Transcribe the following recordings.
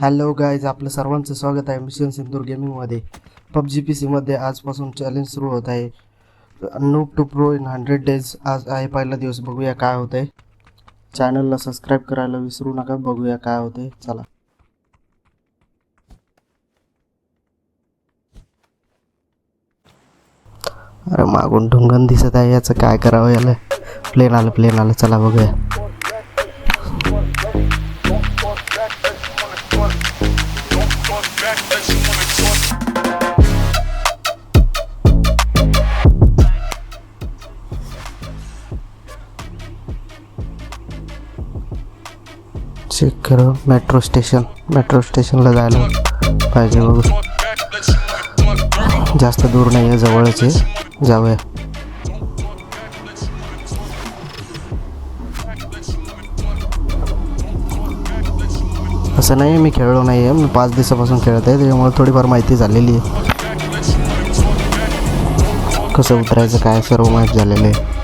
Hello guys आपलं सर्वांचं स्वागत आहे मिशन सिंदूर गेमिंगमध्ये पबजी पी सीमध्ये आजपासून चॅलेंज सुरू होत आहे. No to pro in hundred days आज आहे पहिला दिवस बघूया काय होतं आहे चॅनलला सबस्क्राईब करायला विसरू नका बघूया काय होते चला. अरे मागून ढुंगण दिसत आहे याचं काय करावं याला? प्लेन आलं प्लेन आलं चला बघूया. चेक करू मेट्रो स्टेशन मेट्रो स्टेशनला जायला पाहिजे बघू. जास्त दूर नाही आहे जवळच आहे. जाऊया. असं नाही मी खेळलो नाही आहे मी पाच दिवसापासून खेळत आहे त्याच्यामुळे थोडीफार माहिती झालेली आहे. कसं उतरायचं काय सर्व माहीत झालेलं आहे.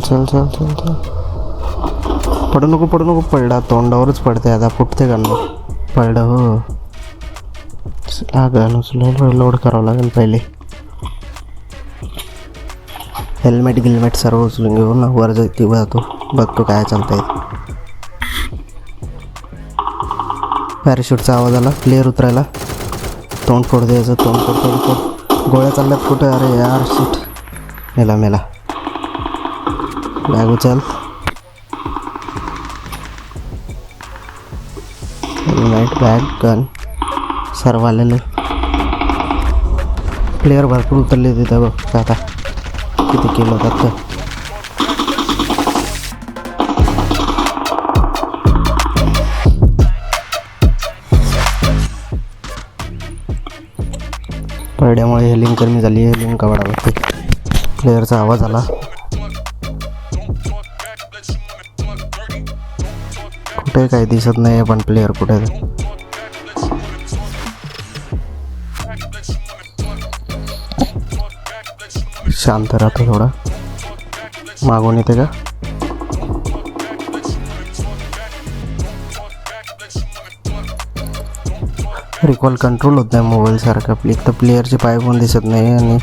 चल चल चल चल चल. पडू नको पडू नको. पडला तोंडावरच पडते आता. फुटते का ना पडलं हो. लागेल उचलून लोड करावं लागेल पहिले. हेल्मेट गिल्मेट सर्व उचलून घेऊ ना वर किंवा जातो. बघतो काय चालतंय. पॅराशूटचा आवाज आला प्लेअर उतरायला. तोंड फोड द्यायचं तोंड फोड तोंड फोड गोळ्या चालल्यात कुठं? अरे यार शिट मेला मेला. बॅग उचल हेल्मेट बॅग गन सर्व आलेले प्लेअर भरपूर उतरले तिथं बघ. आता किती किलो होतात ते. हे हेलिंग कमी झाली हेलिंग कवडा लागते प्लेअरचा आवाज आला. कुठे काही दिसत नाही पण प्लेअर कुठे? शांत राहतो थोडा. मागून येते का? रिकॉल कंट्रोल होत नाही मोबाईल सारखं. तर प्लेअरचे पाय पण दिसत नाही आणि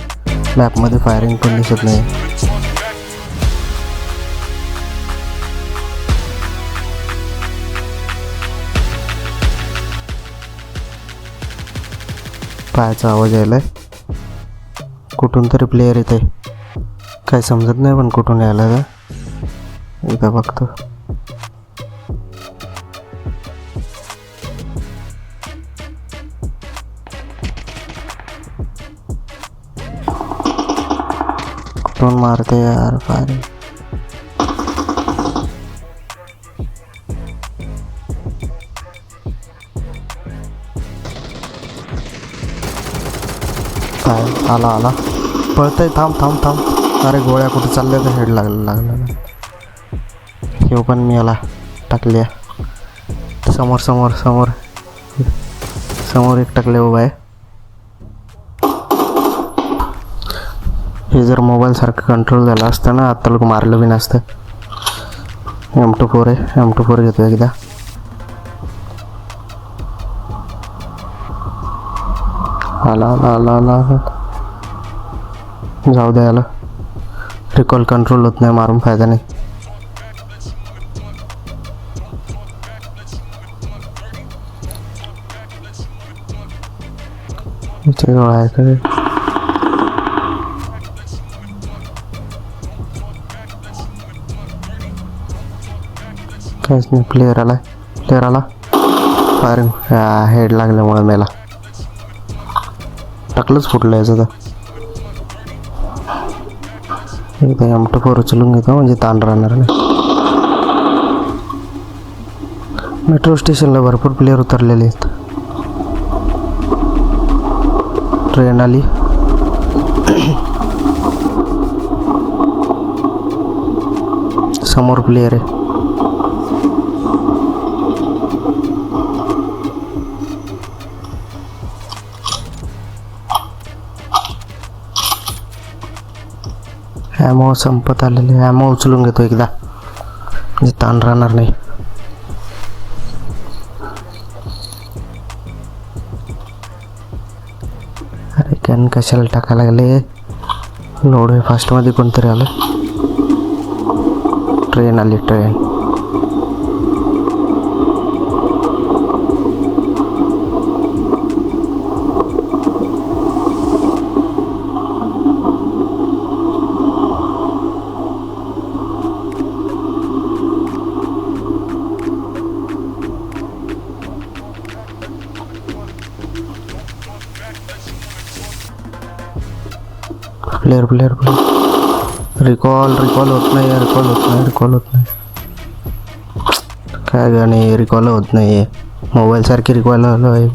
मॅपमध्ये फायरिंग पण दिसत नाही. पायाचा आवाज यायलाय. कुठून तरी प्लेअर येते काय समजत नाही पण कुठून यायला का एकदा बघतो. कुठून मारते यार फायरिंग काय आला आला. पळतंय थांब थांब थांब. अरे गोळ्या कुठे चालल्या तर हेड लागलं लागलं हे पण मी याला टाकल्या. समोर समोर समोर. समोर एक टाकले उभा आहे. हे जर मोबाईलसारखं कंट्रोल झालं असतं ना आत्ता लोक मारलं बी नसतं. एम टू फोर आहे एम टू फोर घेतो एकदा. आला आला आला आला. जाऊ द्या याला. रिकॉल कंट्रोल होत नाही मारून फायदा नाही. आहे काहीच नाही प्लेअर आला प्लेअर आला? फायरिंग हेड लागल्यामुळे मेला. टाकलंच फुटलं आहे तर एकदा आमटं फोर उचलून घेतो म्हणजे ताण राहणार नाही. मेट्रो स्टेशनला भरपूर प्लेअर उतरलेले आहेत. ट्रेन आली. समोर प्लेयर आहे. ॲमो संपत आलेले ॲमो उचलून घेतो एकदा. म्हणजे ताण राहणार नाही. अरे कॅन कशाला टाकायला लागले? लोड फास्टमध्ये कोणतरी आलं. ट्रेन आली train player player player recall recall होत नाही रिकॉल होत नाही रिकॉल होत नाही. काय गाणे रिकॉल होत नाही मोबाईल सारखी रिकॉल आहे.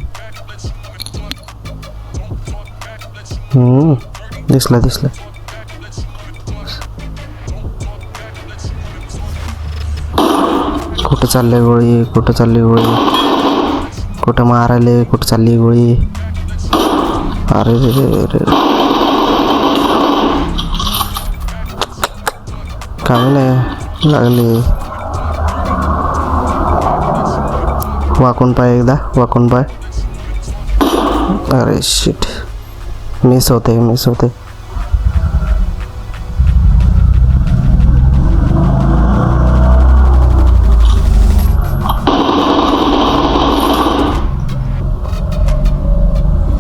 दिसला दिसला. कुठं चाललंय गोळी कुठं चालली गोळी? कुठं मारायले कुठं चालली गोळी? अरे रे रे रे काय नाही लागली. वाकून पाय एकदा वाकून पाय. अरे शिट मिस होते मिस होते.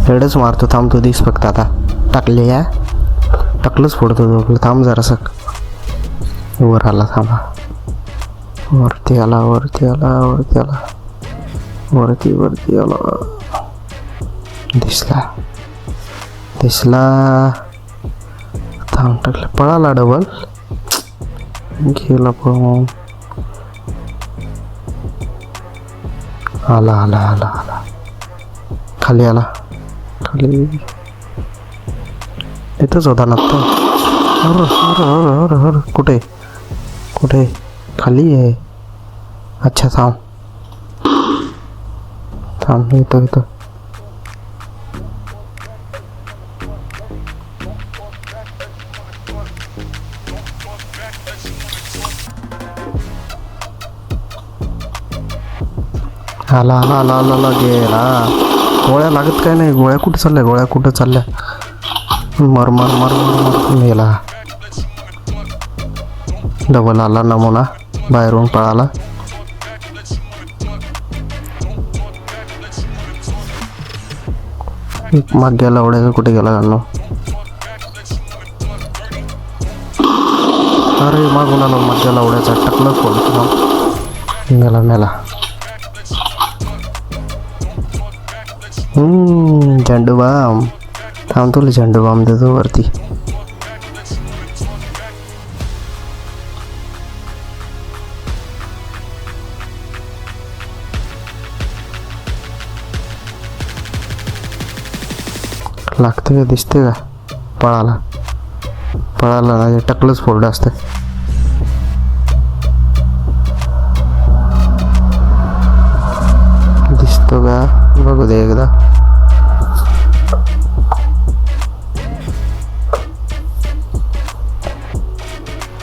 हेडच मारतो थांबतो दिस फक्त आता. टाकले या. टाकलंच फोडतो थांब जरासं. वर आला थांबा. वरती आला वरती आला वरती आला. वरती वरती आला. दिसला. दिसला. थांब टाकलं पळाला डबल गेला पळून आला आला आला आला. खाली आला. खाली. इथंच होता ना तो. कुठे? कुठे? खाली आहे. अच्छा थांब. थांब येतो येतो. आला आला आला आला आला गेला. गोळ्या लागत काय नाही? गोळ्या कुठं चालल्या? गोळ्या कुठं चालल्या? मर मर मर मर मर मेला. डबल आला नमुना बाहेरून पळाला एक माग गेला कुठे गेला जाणं अरे मागून आलो माग गेला टाकलं फोन मेला मेला झेंडू बाम थांबतो झेंडू बाम देतो वरती लागते का दिसते का? पळाला. पळाला नाही टकलंच फोल्ड असतं दिसतो का? बघू दे एकदा.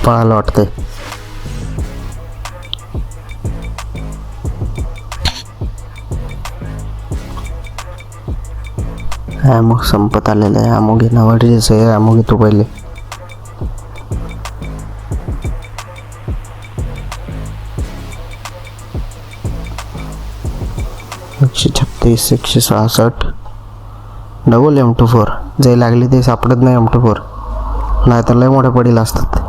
पळाला वाटतंय. ॲमो संपत आलेलं आहे. ॲमो घेणं गरजेचं आहे ॲमो घेतो पहिले. एकशे छत्तीस एकशे सहासष्ट. डबल एम टू फोर जे लागले ते सापडत नाही एम टू फोर नाही तर लय मोठे पडील असतात.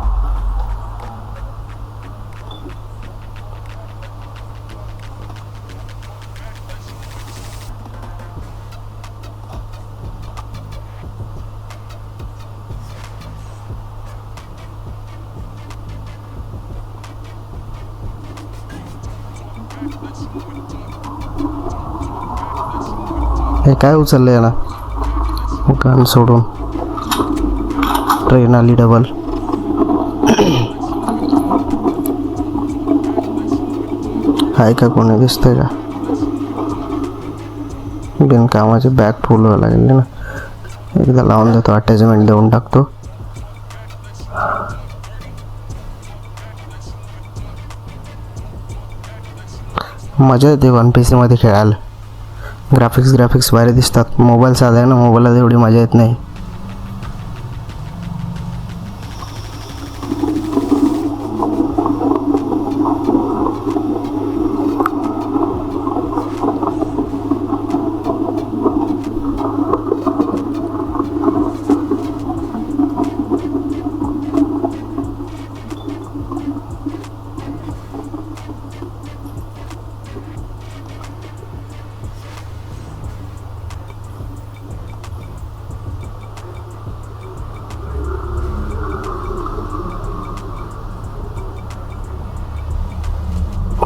काय उचललं याला? हो गाण सोडून. ट्रेन आली डबल आहे का कोणी? दिसतंय का? बिनकामाचे बॅग फुल व्हायला लागले ना. एकदा लावून देतो. अटॅचमेंट देऊन टाकतो. मजा येते वन पी सीमध्ये खेळायला. ग्राफिक्स ग्राफिक्स भारी दिसतात. मोबाईल साधारण मोबाईलला एवढी मजा येत नाही.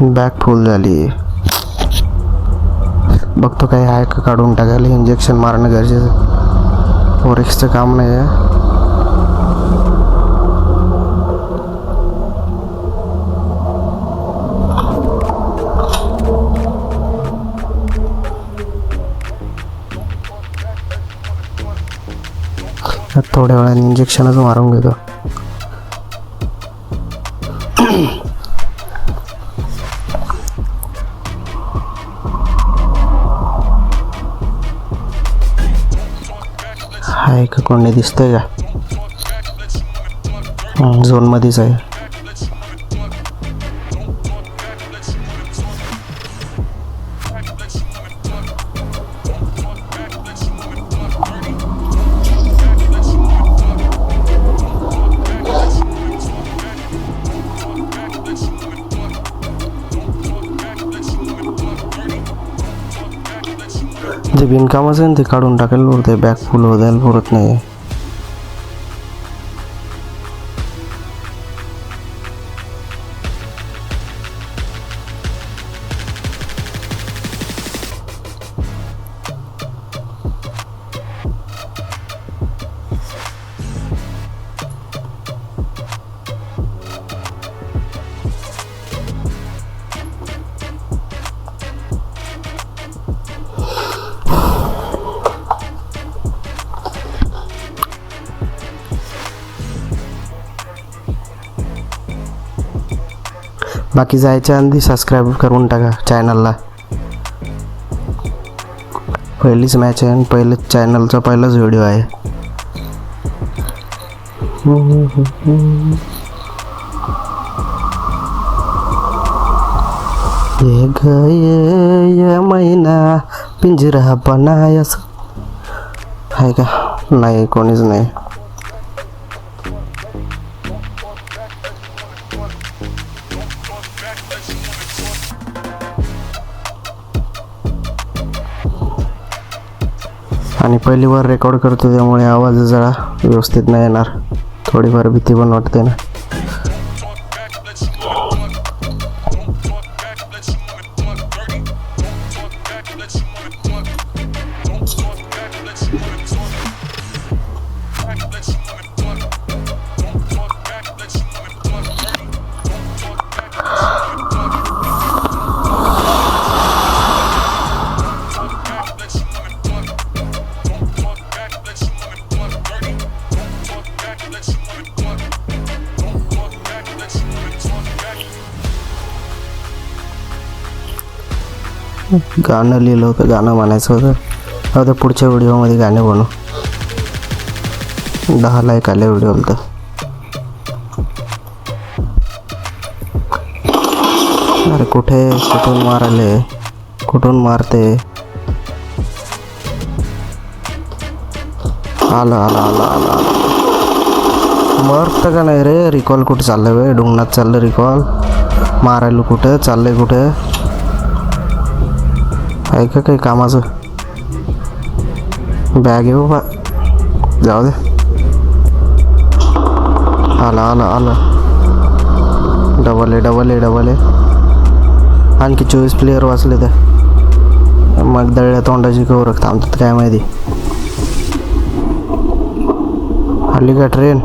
बॅग फुल झाली. बघतो काही आहे का काढून टाकायला. इंजेक्शन मारणं गरजेचं फोरेक्सचं काम नाही आहे. थोड्या वेळाने इंजेक्शनच मारून घेतो. आहे का कोणी दिसतंय का? झोनमध्येच आहे. बिनकामाचं आहे ते काढून टाकायला पुरते बॅग फुल होत द्यायला नाही. बाकी जायच्या आधी सबस्क्राईब करून टाका चॅनलला पहिलीच मॅच आहे आणि पहिलंच चॅनलचा पहिलाच व्हिडिओ आहे. ये गए ये महिना पिंजरा बनायस. आहे का? नाही कोणीच नाही. आणि पहिली बार रेकॉर्ड करतो त्यामुळे आवाज जरा व्यवस्थित नाही येणार. थोडीफार भीती पण वाटते ना. गाणं लिहिलं होतं गाणं म्हणायचं होतं. आता पुढच्या व्हिडिओमध्ये गाणे बनू दहा लाईक आले व्हिडिओला तर. अरे कुठे कुठून माराले? कुठून मारते? आलं आलं आलं आलं आलं. मरतं का नाही रे? रिकॉल कुठं चाललं वे? डुंगणात चाललं रिकॉल मारायला कुठं? चाललंय कुठं? आहे का काही कामाचं? बॅग आहे बाबा. जाऊ दे. आला आला आला. डबल आहे डबल आहे डबल आहे आणखी चोवीस प्लेअर वाचले तर. मग दळल्या तोंडाची कवरक थांबतात काय माहिती. आली का ट्रेन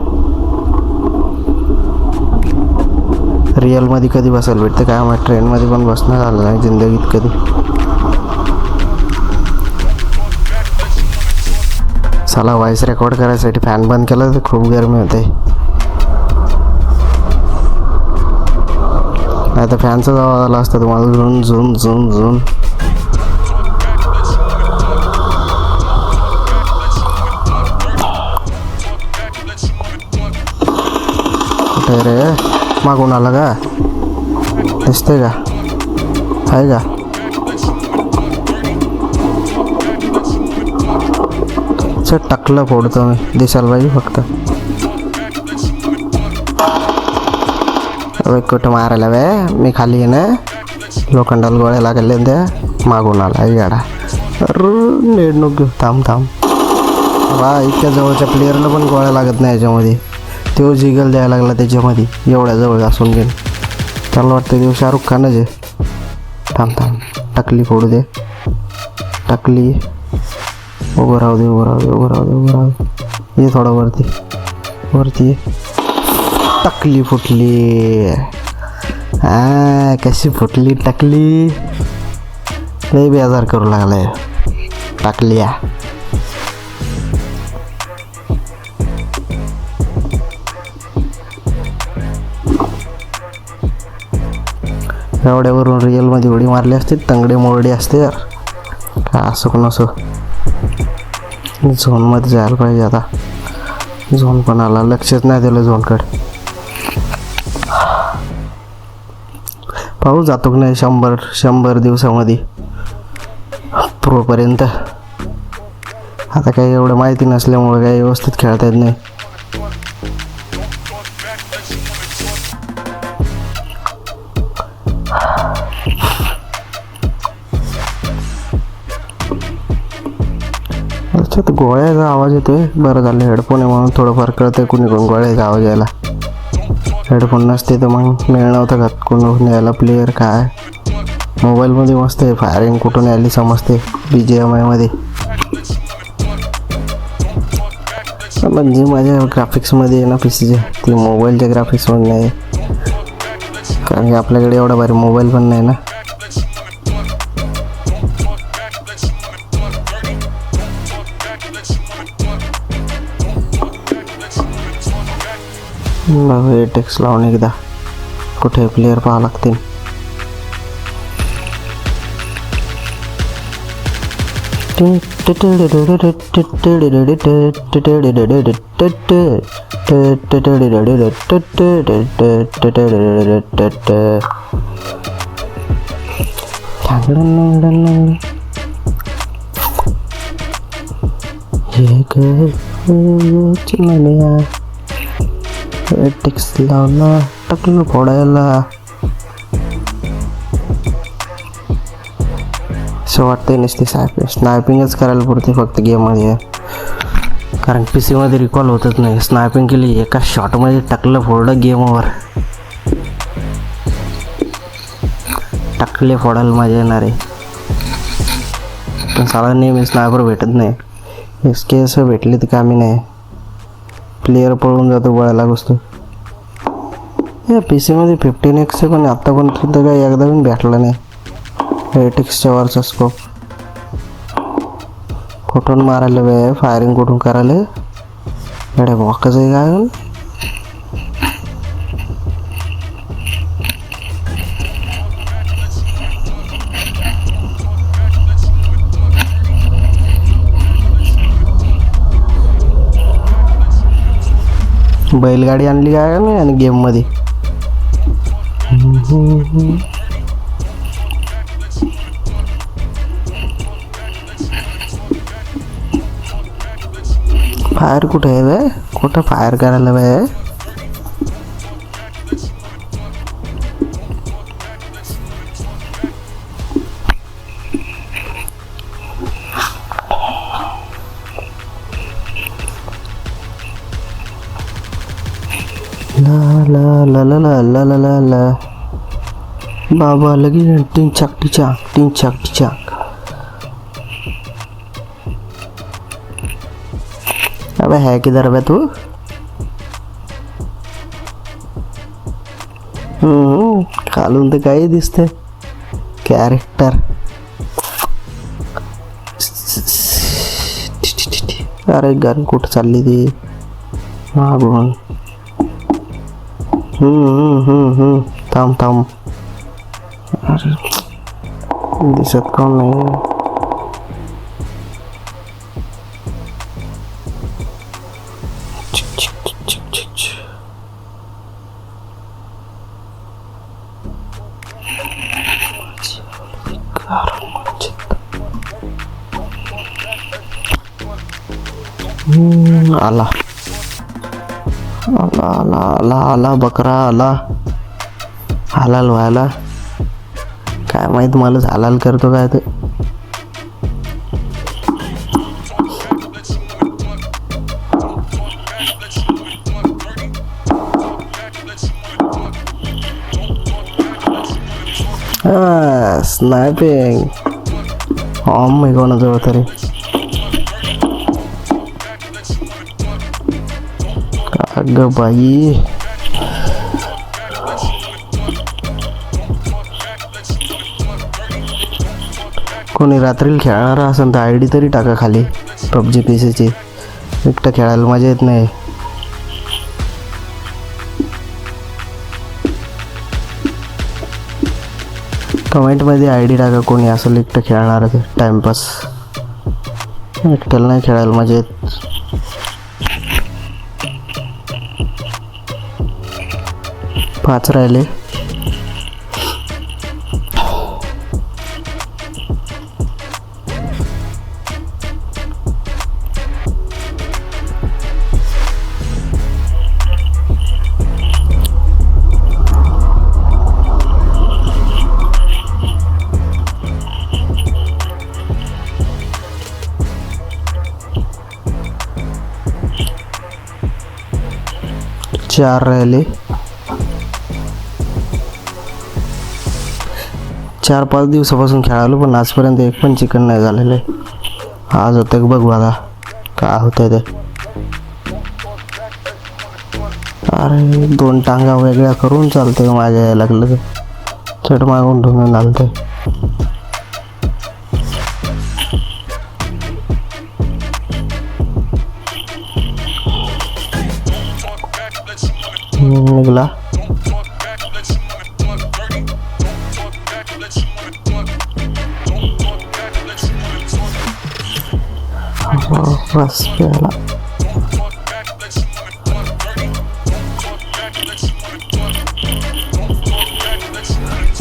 रिअलमध्ये कधी बसायला भेटतं? काय माहिती ट्रेनमध्ये पण बसणं झालं नाही जिंदगीत कधी. चला व्हॉइस रेकॉर्ड करायसाठी फॅन बंद केला तर खूप गरमी होते. नाही तर फॅनचा आवाज आला असता तुम्हाला झुन झुन झुन झुन रे? मागून आला का? दिसते का? आहे का? चल टाकलं फोडतो मी. दिसायला पाहिजे फक्त. कुठं मारायला वे मी खाली आहे ना. लोखंडाला गोळ्या लागले त्या. मागून आला आहे गाडा. अरे घेऊ. थांब थांब. वा इतक्या जवळच्या प्लेअरला पण गोळ्या लागत नाही याच्यामध्ये. तो जिगल द्यायला लागला त्याच्यामध्ये. एवढ्या जवळ असून घेऊन. त्याला वाटतं देव शाहरुख खानच आहे. थांब थांब. टाकली फोडू दे. टाकली. उभं राहू दे उभं राहू दे उभं राहू दे उभं राहू दे. ये थोडं वरती. वरती. टकली टाकली फुटली. हा कशी फुटली टाकली. लई बेजार करू लागलाय. टाकली या एवढ्यावरून रिअलमध्ये उडी मारली असते तंगडे मोरडी असते यार. काय असो कोण असो झोनमध्ये जायला पाहिजे आता. झोन पण आला. लक्षच नाही दिलं झोनकडे. पाऊस जातो की नाही शंभर शंभर दिवसामध्ये? प्रोपर्यंत आता काही एवढं माहिती नसल्यामुळे काही व्यवस्थित खेळता येत नाही. त्याच्यात गोळ्याचा आवाज येतोय? बरं झालं हेडफोन आहे म्हणून थोडंफार कळतं कुणी कोण गोळ्याचा आवाज यायला. हेडफोन नसते तर मग मिळ नव्हतं का? कोण यायला प्लेअर काय? मोबाईलमध्ये मस्त आहे फायरिंग कुठून आली समजते? बी जी एम आयमध्ये म्हणजे माझ्या ग्राफिक्समध्ये आहे ना पी सीचे ती मोबाईलच्या ग्राफिक्समध्ये नाही. कारण की आपल्याकडे एवढा भारी मोबाईल पण नाही ना. बघू टेक्स लावून एकदा कुठे प्लेअर पाहावं लागतील चिमण्या टिक्स लावला टाकलं फोडायला. असं वाटतंय नसते स्नायपिंग स्नायपिंगच करायला पुरते फक्त गेममध्ये. कारण पी सीमध्ये रिकॉल होतच नाही. स्नायपिंग केली एका शॉटमध्ये टाकलं फोडलं गेमवर. टकले टाकले फोडायला मजा येणार आहे. पण साला नेहमी स्नायपर भेटत नाही. एस के असं भेटले तर कामी नाही. प्लेअर पळून जातो गोळ्याला घुसतो या पी सीमध्ये फिफ्टीन एक्स पण आत्ता पण सुद्धा काही एकदा पण भेटलं नाही. एटिक्सच्या वरचा स्कोप कुठून मारायला वे फायरिंग कुठून करायला? एवढ्या बॉकच आहे काय बैलगाडी आणली काय नाही आणि गेममध्ये फायर कुठे आहे बे कुठं फायर करायला बाय ला ला ला ला ला ला बाबा लगेच टिंग छाक टिचाक टिंग छाक टिचाक अबे है किधर बे तू? खालून तर काही दिसते. कॅरेक्टर अरे गन कुठं चालली ती? हा हम्म, हम्म, हम्म, हम्म. थांब थांब अरे दिसत आला आला आला आला बकरा आला हालाल व्हायला. काय माहीत मला हालाल करतो काय ते. स्नॅपिंग ऑम मी कोणाजवळ तरी. अगं बाई कोणी रात्रीला खेळणार असेल तर आय डी तरी टाका खाली पबजी पी सीची एकटं खेळायला मजा येत नाही. कमेंटमध्ये आय डी टाका कोणी असेल एकटं खेळणार ते टाइमपास एकट्याला नाही खेळायला मजा येत. पाच राहिले चार राहिले चार पाच दिवसापासून खेळालो पण आजपर्यंत एक पण चिकन नाही झालेलं आहे. आज होतं का बघू आता काय होतंय ते. अरे दोन टांगा वेगळ्या करून चालते माझ्या लागलं तर. चट मागून ठेवून घालते निघला. बस प्यायला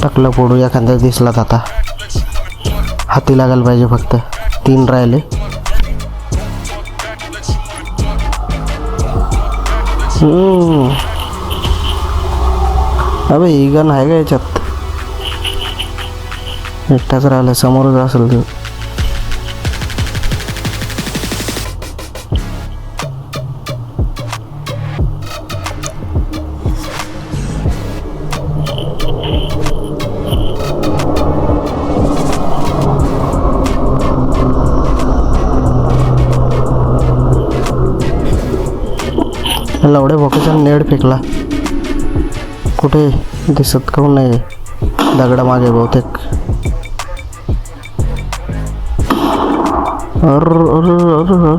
टाकलं पोडू एखाद्या दिसलात आता. हाती लागायला पाहिजे फक्त. तीन राहिले. अबे ही गण आहे का याच्यात? एकटाच राहिलं समोरच असेल ते. लवड्या नेड फेकला. कुठे दिसत काऊन नाही दगडामागे बहुतेक. अर अर अर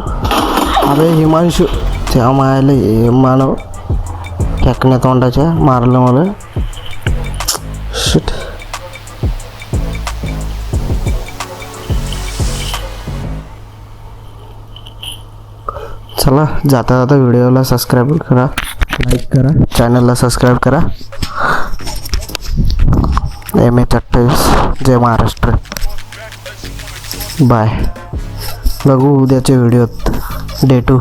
अरे. हिमांशु. त्या मायाला मानव. फेकण्या तोंडाच्या मारलं मला. शिट चला जाता जाता व्हिडिओला सबस्क्राईब करा. लाईक करा. चॅनलला सबस्क्राईब करा. एम एच अठ्ठावीस जय महाराष्ट्र. बाय बघू उद्याच्या व्हिडिओत डे टू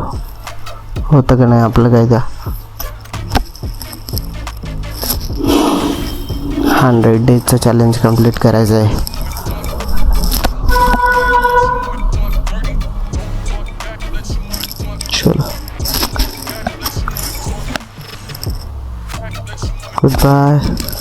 होतं का नाही आपलं काय का? हंड्रेड डेजचं चॅलेंज कंप्लीट करायचं आहे. चलो. Good bye